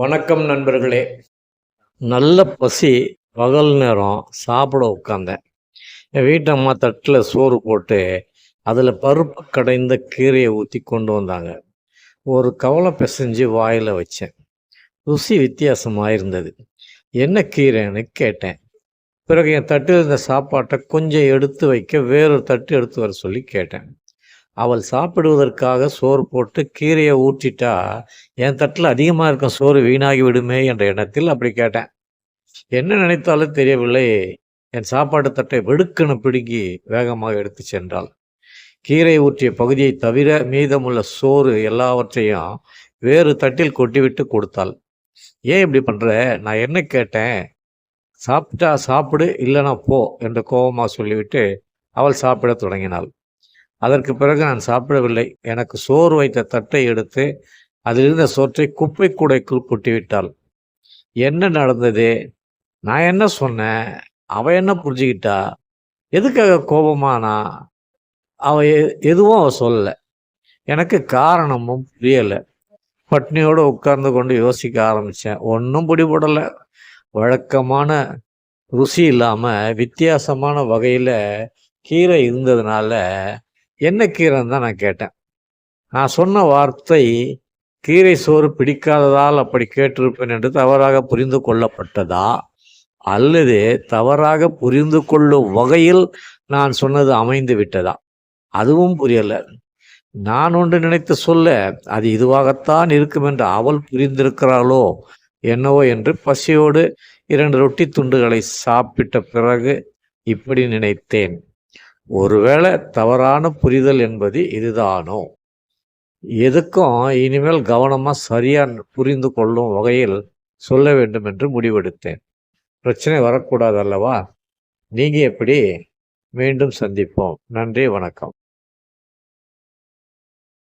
வணக்கம் நண்பர்களே. நல்ல பசி பகல் நேரம் சாப்பிட உட்காந்தேன் என் வீட்டு அம்மா தட்டில் சோறு போட்டு அதில் பருப்பு கடைந்த கீரையை ஊற்றி கொண்டு வந்தாங்க. ஒரு கவலை பிசைஞ்சு வாயில் வச்சேன். ருசி வித்தியாசமாக இருந்தது. என்ன கீரைன்னு கேட்டேன். பிறகு என் தட்டில் இருந்த சாப்பாட்டை கொஞ்சம் எடுத்து வைக்க வேறொரு தட்டு எடுத்து வர சொல்லி கேட்டேன். அவள் சாப்பிடுவதற்காக சோறு போட்டு கீரையை ஊற்றிட்டா என் தட்டில் அதிகமாக இருக்கும் சோறு வீணாகி விடுமே என்ற எண்ணத்தில் அப்படி கேட்டேன். என்ன நினைத்தாலும் தெரியவில்லை. என் சாப்பாட்டு தட்டை வெடுக்கென பிடுங்கி வேகமாக எடுத்து சென்றாள். கீரை ஊற்றிய பகுதியை தவிர மீதமுள்ள சோறு எல்லாவற்றையும் வேறு தட்டில் கொட்டிவிட்டு கொடுத்தாள். ஏன் இப்படி பண்ணுற நான் என்ன கேட்டேன்? சாப்பிட்டா சாப்பிடு இல்லைனா போ என்று கோபமாக சொல்லிவிட்டு அவள் சாப்பிட தொடங்கினாள். அதற்கு பிறகு நான் சாப்பிடவில்லை. எனக்கு சோறு வைத்த தட்டை எடுத்து அதிலிருந்த சோற்றை குப்பை கூடைக்குள் கொட்டிவிட்டாள். என்ன நடந்தது? நான் என்ன சொன்னேன்? அவ என்ன புரிஞ்சுக்கிட்டா? எதுக்காக கோபமானா? அவ எ- எதுவும் அவ சொல்லலை. எனக்கு காரணமும் புரியலை. பட்னியோடு உட்கார்ந்து கொண்டு யோசிக்க ஆரம்பித்தேன் ஒன்றும் பிடிபடலை. வழக்கமான ருசி இல்லாமல் வித்தியாசமான வகையில் கீரை இருந்ததுனால என்ன கீரைன்னு தான் நான் கேட்டேன். நான் சொன்ன வார்த்தை கீரை சோறு பிடிக்காததால் அப்படி கேட்டிருப்பேன் என்று தவறாக புரிந்து கொள்ளப்பட்டதா? அல்லது தவறாக புரிந்து கொள்ளும் வகையில் நான் சொன்னது அமைந்து விட்டதா? அதுவும் புரியல. நான் ஒன்று நினைத்து சொல்ல அது இதுவாகத்தான் இருக்கும் என்று அவள் புரிந்திருக்கிறாளோ என்னவோ என்று பசியோடு இரண்டு ரொட்டி துண்டுகளை சாப்பிட்ட பிறகு இப்படி நினைத்தேன். ஒருவேளை தவறான புரிதல் என்பது இதுதானோ? எதுக்கும் இனிமேல் கவனமாக சரியாக புரிந்து கொள்ளும் வகையில் சொல்ல வேண்டும் என்று முடிவெடுத்தேன். பிரச்சனை வரக்கூடாது அல்லவா? நீங்கள் எப்படி? மீண்டும் சந்திப்போம். நன்றி வணக்கம்.